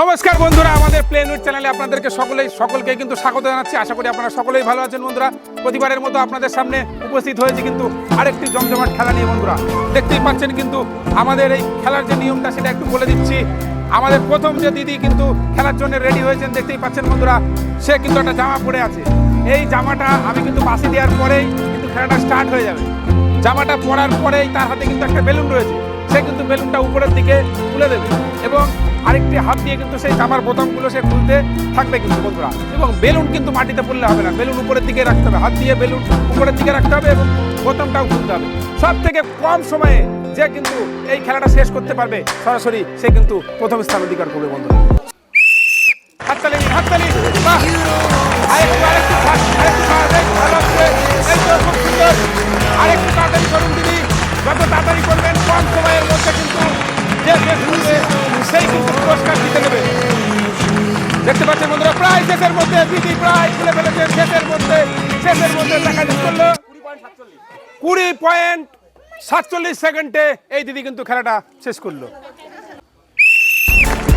নমস্কার বন্ধুরা, আমাদের প্লে নিউজ চ্যানেলে আপনাদেরকে সকলেই সকলকে কিন্তু স্বাগত জানাচ্ছি। আশা করি আপনারা সকলেই ভালো আছেন বন্ধুরা। প্রতিবারের মতো আপনাদের সামনে উপস্থিত হয়েছে কিন্তু আরেকটি জমজমাট খেলা নিয়ে বন্ধুরা। দেখতেই পাচ্ছেন কিন্তু আমাদের এই খেলার যে নিয়মটা, সেটা একটু বলে দিচ্ছি। আমাদের প্রথম যে দিদি কিন্তু খেলার জন্য রেডি হয়েছেন, দেখতেই পাচ্ছেন বন্ধুরা, সে কিন্তু একটা জামা পরে আছে। এই জামাটা আমি কিন্তু বাসি দেওয়ার পরেই কিন্তু খেলাটা স্টার্ট হয়ে যাবে। জামাটা পরার পরেই তার হাতে কিন্তু একটা বেলুন রয়েছে। সে কিন্তু বেলুনটা উপরের দিকে তুলে দেবে এবং আরেকটি হাত দিয়ে কিন্তু সেই জামার বোতামগুলো সে খুলতে থাকবে কিন্তু বন্ধুরা। এবং বেলুন কিন্তু মাটিতে পড়লে হবে না। বেলুন উপরের দিকে রাখতে হবে। হাত দিয়ে বেলুন উপরের দিকে রাখতে হবে এবং বোতামটাও খুলতে হবে। সব থেকে কম সময়ে যে কিন্তু এই খেলাটা শেষ করতে পারবে সরাসরি, সে কিন্তু প্রথম স্থান অধিকার করবে বন্ধুরা। হাততালি হাততালি। আরেকটু তাড়াতাড়ি করুন দিদি। যত তাড়াতাড়ি করবেন সেই কিন্তু দেখতে পাচ্ছেন বন্ধুরা, প্রায় শেষের মধ্যে দিদি প্রায় খুলে ফেলেছে শেষের মধ্যে শেষের মধ্যে দেখা করল কুড়ি পয়েন্ট সাতচল্লিশ সেকেন্ডে এই দিদি কিন্তু খেলাটা শেষ করল।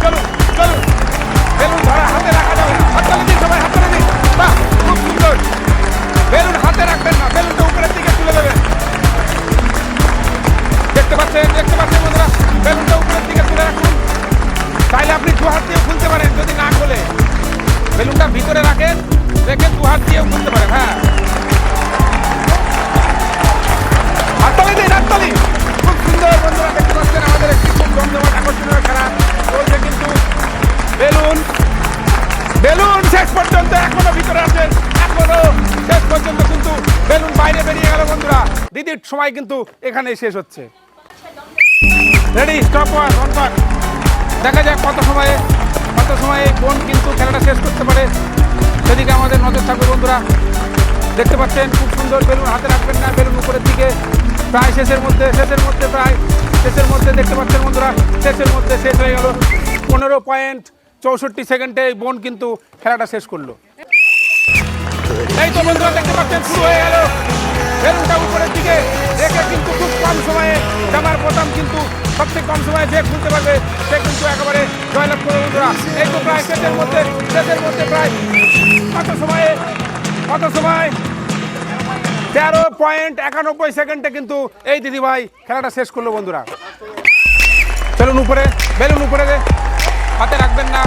চলুন চলুন। বেলুন ধরা হাতে রাখা যাবে হাততালি দিন সবাই, হাততালি দিন। বাহ, খুব সুন্দর। বেলুন হাতে রাখবেন না বেলুনটা উপরের দিকে তুলে দেবেন। দেখতে পাচ্ছেন দেখতে পাচ্ছেন বন্ধুরা বেলুনটা উপরের দিকে তুলে রাখুন তাইলে আপনি দু হাত দিয়ে খুলতে পারেন, যদি না খোলে। বেলুনটা ভিতরে রাখেন, রেখে দু দিয়েও খুলতে পারেন হ্যাঁ। হাততালি দিন খুব সুন্দর বন্ধুরা আমাদের খুব জমজমাট আকর্ষণীয় খেলা। কিন্তু বেলুন। বেলুন শেষ পর্যন্ত এখনও ভিতরে আছে এখনও শেষ পর্যন্ত কিন্তু বেলুন বাইরে বেরিয়ে গেল বন্ধুরা। দিদির সময় কিন্তু এখানেই শেষ হচ্ছে। রেডি স্টপ ওয়ার অন দেখা যাক কত সময়ে কত সময়ে কোন কিন্তু খেলাটা শেষ করতে পারে। সেদিকে আমাদের নজর থাকবে বন্ধুরা। দেখতে পাচ্ছেন, খুব সুন্দর বেলুন হাতে রাখবেন না, বেলুন উপরের দিকে। প্রায় শেষের মধ্যে শেষের মধ্যে প্রায়, শেষের মধ্যে দেখতে পাচ্ছেন বন্ধুরা, শেষের মধ্যে শেষ হয়ে গেল। পনেরো পয়েন্ট চৌষট্টি সেকেন্ডে এই বোন কিন্তু খেলাটা শেষ করল। এই তো বন্ধুরা, দেখতে পাচ্ছেন, শুরু হয়ে গেল। বেলুনটা উপরের দিকে, রেখে কিন্তু খুব কম সময়ে জামার বোতাম কিন্তু সবচেয়ে কম সময়ে যে খুলতে পারবে, সে কিন্তু একেবারে জয়লাভ করবে বন্ধুরা। এই তো প্রায় শেষের মধ্যে শেষের মধ্যে প্রায় কত সময়ে, কত সময়? তেরো পয়েন্ট একানব্বই সেকেন্ডে কিন্তু এই দিদিভাই খেলাটা শেষ করল বন্ধুরা। চলুন উপরে, বেলুন উপরে হাতে রাখবেন না।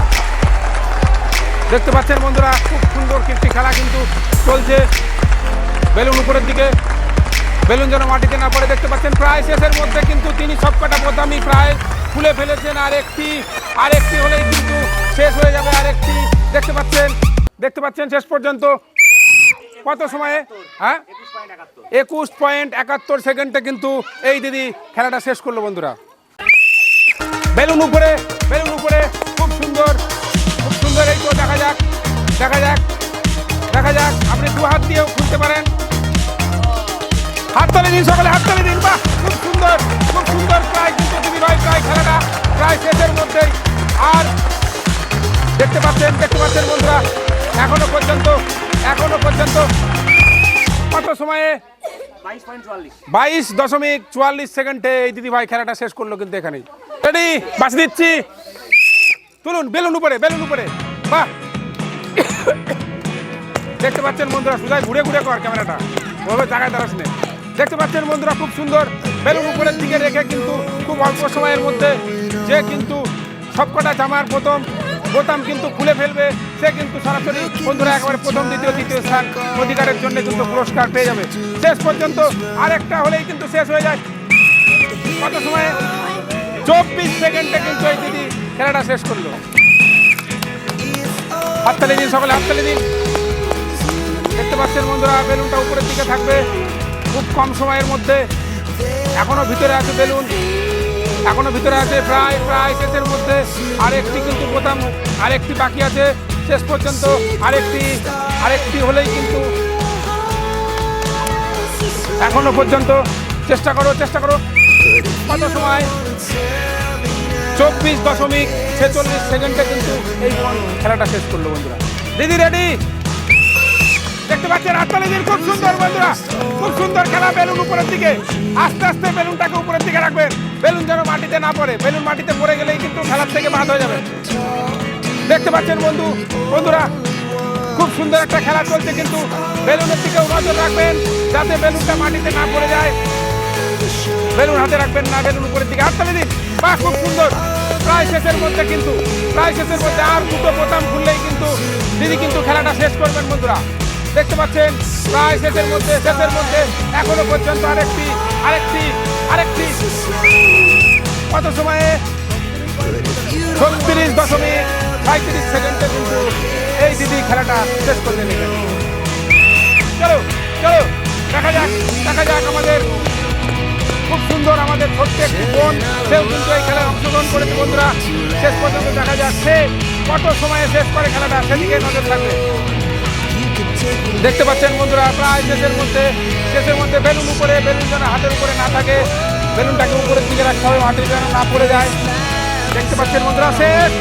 দেখতে পাচ্ছেন বন্ধুরা, খুব সুন্দর একটি খেলা কিন্তু চলছে। বেলুন উপরের দিকে। বেলুন যেন মাটিতে না পড়ে, দেখতে পাচ্ছেন প্রায় শেষের মধ্যে কিন্তু তিনি সবকটা বোতামই প্রায় খুলে ফেলেছেন। আর একটি আর একটি হলেই কিন্তু শেষ হয়ে যাবে আর একটি দেখতে পাচ্ছেন দেখতে পাচ্ছেন শেষ পর্যন্ত। কত সময়ে? হ্যাঁ? একুশ পয়েন্ট একাত্তর সেকেন্ডে কিন্তু এই দিদি খেলাটা শেষ করল বন্ধুরা। বেলুন উপরে বেলুন উপরে, খুব সুন্দর খুব সুন্দর এই তো, দেখা যাক দেখা যাক দেখা যাক। আপনি দু হাত দিয়েও খুলতে পারেন। হাততালি দিন সকালে, হাততালি দিন। বাহ! খুব সুন্দর খুব সুন্দর প্রায় কিন্তু দিদি ভাই প্রায় খেলাটা। প্রায় শেষের মধ্যেই। আর দেখতে পাচ্ছেন দেখতে পাচ্ছেন বন্ধুরা, এখনও পর্যন্ত এখনও পর্যন্ত কত সময়ে? বাইশ দশমিক চুয়াল্লিশ সেকেন্ডে এই দিদি ভাই খেলাটা শেষ করল কিন্তু এখানেই। রেডি বাস দিচ্ছি। তুলুন, বেলুন উপরে বেলুন উপরে। বাহ! দেখতে পাচ্ছেন বন্ধুরা, সুজাই ঘুরে ঘুরে কর ক্যামেরাটা। ওভাবে জায়গায় দাঁড়াস নে। দেখতে পাচ্ছেন বন্ধুরা, খুব সুন্দর বেলুন উপরের দিকে রেখে কিন্তু খুব অল্প সময়ের মধ্যে যে কিন্তু সবকটা জামার প্রথম বোতাম কিন্তু খুলে ফেলবে, সে কিন্তু সরাসরি বন্ধুরা একেবারে প্রথম, দ্বিতীয়, তৃতীয় স্থান অধিকারের জন্য কিন্তু পুরস্কার পেয়ে যাবে। শেষ পর্যন্ত আরেকটা হলেই কিন্তু শেষ হয়ে যায়। কত সময়ে? চব্বিশ সেকেন্ডে কিন্তু এই দিদি খেলাটা শেষ করল। হাততালি দিন, সকলে হাততালি দিন। দেখতে পাচ্ছেন বন্ধুরা, বেলুনটা উপরের দিকে থাকবে। খুব কম সময়ের মধ্যে। এখনও ভিতরে আছে বেলুন। এখনও ভিতরে আছে প্রায় প্রায় শেষের মধ্যে। আরেকটি কিন্তু বোতাম, আরেকটি বাকি আছে শেষ পর্যন্ত। আরেকটি আরেকটি হলেই কিন্তু এখনও পর্যন্ত। চেষ্টা করো চেষ্টা করো। কত সময়? চব্বিশ দশমিক ছেচল্লিশ সেকেন্ডে কিন্তু এই খেলাটা শেষ করল বন্ধুরা। দিদি রেডি দেখতে পাচ্ছেন হাততালি খুব সুন্দর বন্ধুরা, খুব সুন্দর খেলা বেলুন উপরের দিকে। আস্তে আস্তে বেলুনটাকে উপরের দিকে রাখবেন। বেলুন যেন মাটিতে না পড়ে, বেলুন মাটিতে পড়ে গেলেই কিন্তু খেলার থেকে বাদ হয়ে যাবে। দেখতে পাচ্ছেন বন্ধু, বন্ধুরা, খুব সুন্দর একটা খেলা চলছে কিন্তু বেলুনের দিকেও নজর রাখবেন, যাতে বেলুনটা মাটিতে না পড়ে যায়। বেলুন হাতে রাখবেন না, বেলুন উপরের দিকে। হাততালি দিন বাহ খুব সুন্দর, প্রায় শেষের মধ্যে কিন্তু, প্রায় শেষের মধ্যে আর দুটো বোতাম খুললেই কিন্তু দিদি কিন্তু খেলাটা শেষ করবেন বন্ধুরা। দেখতে পাচ্ছেন? প্রায় শেষের মধ্যে শেষের মধ্যে, এখনও পর্যন্ত আরেকটি আরেকটি আরেকটি। কত সময়ে? ছত্রিশ দশমিক সাঁত্রিশ সেকেন্ডে কিন্তু এই দিদি খেলাটা শেষ করে নেবেন চলো চলো, দেখা যাক দেখা যাক আমাদের খুব সুন্দর আমাদের ছোট্ট একটি বোন, সেও কিন্তু এই খেলায় অংশগ্রহণ করেছে বন্ধুরা। শেষ পর্যন্ত দেখা যাক সে কত সময়ে শেষ করে খেলাটা? সেদিকে নজর থাকবে। দেখতে পাচ্ছেন বন্ধুরা, প্রায় শেষের মধ্যে শেষের মধ্যে বেলুন উপরে, বেলুন যেন হাতের উপরে না থাকে, বেলুনটাকে উপরের দিকে রাখতে হবে, মাটির যেন না পড়ে যায়। দেখতে পাচ্ছেন বন্ধুরা, শেষ।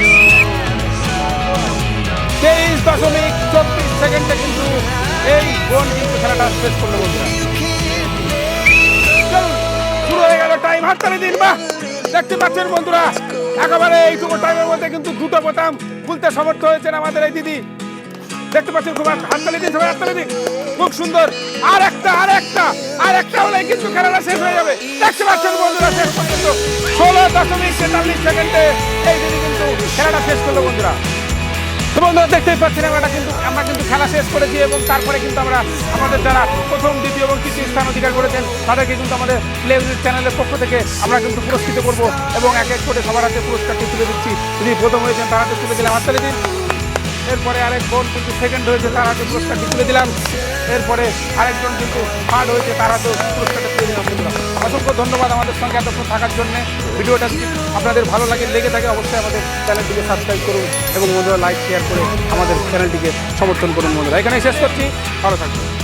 তেইশ দশমিক চব্বিশ সেকেন্ডে কিন্তু এই বোন কিন্তু খেলাটা শেষ করল বন্ধুরা। শুরু হয়ে গেল টাইম হাততালি দিন, বাহ! দেখতে পাচ্ছেন বন্ধুরা, একেবারে এইটুকু টাইমের মধ্যে কিন্তু দুটো বোতাম খুলতে সমর্থ হয়েছেন আমাদের এই দিদি। দেখতে পাচ্ছেন খুব হাততালি দিন সবাই হাততালি দিন খুব সুন্দর। আর একটা আর একটা আর একটা হলে কিন্তু খেলাটা শেষ হয়ে যাবে। দেখতে পাচ্ছেন বন্ধুরা, শেষ পর্যন্ত। ষোলো দশমিক তেতাল্লিশ সেকেন্ডে এই দিদি কিন্তু খেলাটা শেষ করল বন্ধুরা। তো বন্ধুরা, দেখতেই পাচ্ছেন, আমরা কিন্তু আমরা কিন্তু খেলা শেষ করেছি এবং তারপরে কিন্তু আমরা আমাদের যারা প্রথম, দ্বিতীয় এবং তৃতীয় স্থান অধিকার করেছেন, তাদেরকে কিন্তু আমাদের প্লে চ্যানেলের পক্ষ থেকে আমরা কিন্তু পুরস্কৃত করব এবং এক এক করে সবার হাতে পুরস্কারটি তুলে দিচ্ছি। যিনি প্রথম হয়েছেন, তার হাতে তুলে দিলাম হাততালি দিন। এরপরে আরেক বোন কিন্তু সেকেন্ড হয়েছে তার হাতে পুরস্কারটি তুলে দিলাম। এরপরে আরেকজন কিন্তু থার্ড হয়েছে তার হাতে পুরস্কারটা তুলে দিলাম বন্ধুরা। অসংখ্য ধন্যবাদ আমাদের সঙ্গে এতক্ষণ থাকার জন্য। ভিডিওটা আপনাদের ভালো লাগে, লেগে থাকে, অবশ্যই আমাদের চ্যানেলটিকে সাবস্ক্রাইব করুন এবং বন্ধুরা লাইক শেয়ার করে আমাদের চ্যানেলটিকে সমর্থন করুন বন্ধুরা। এখানে শেষ করছি, ভালো থাকবেন।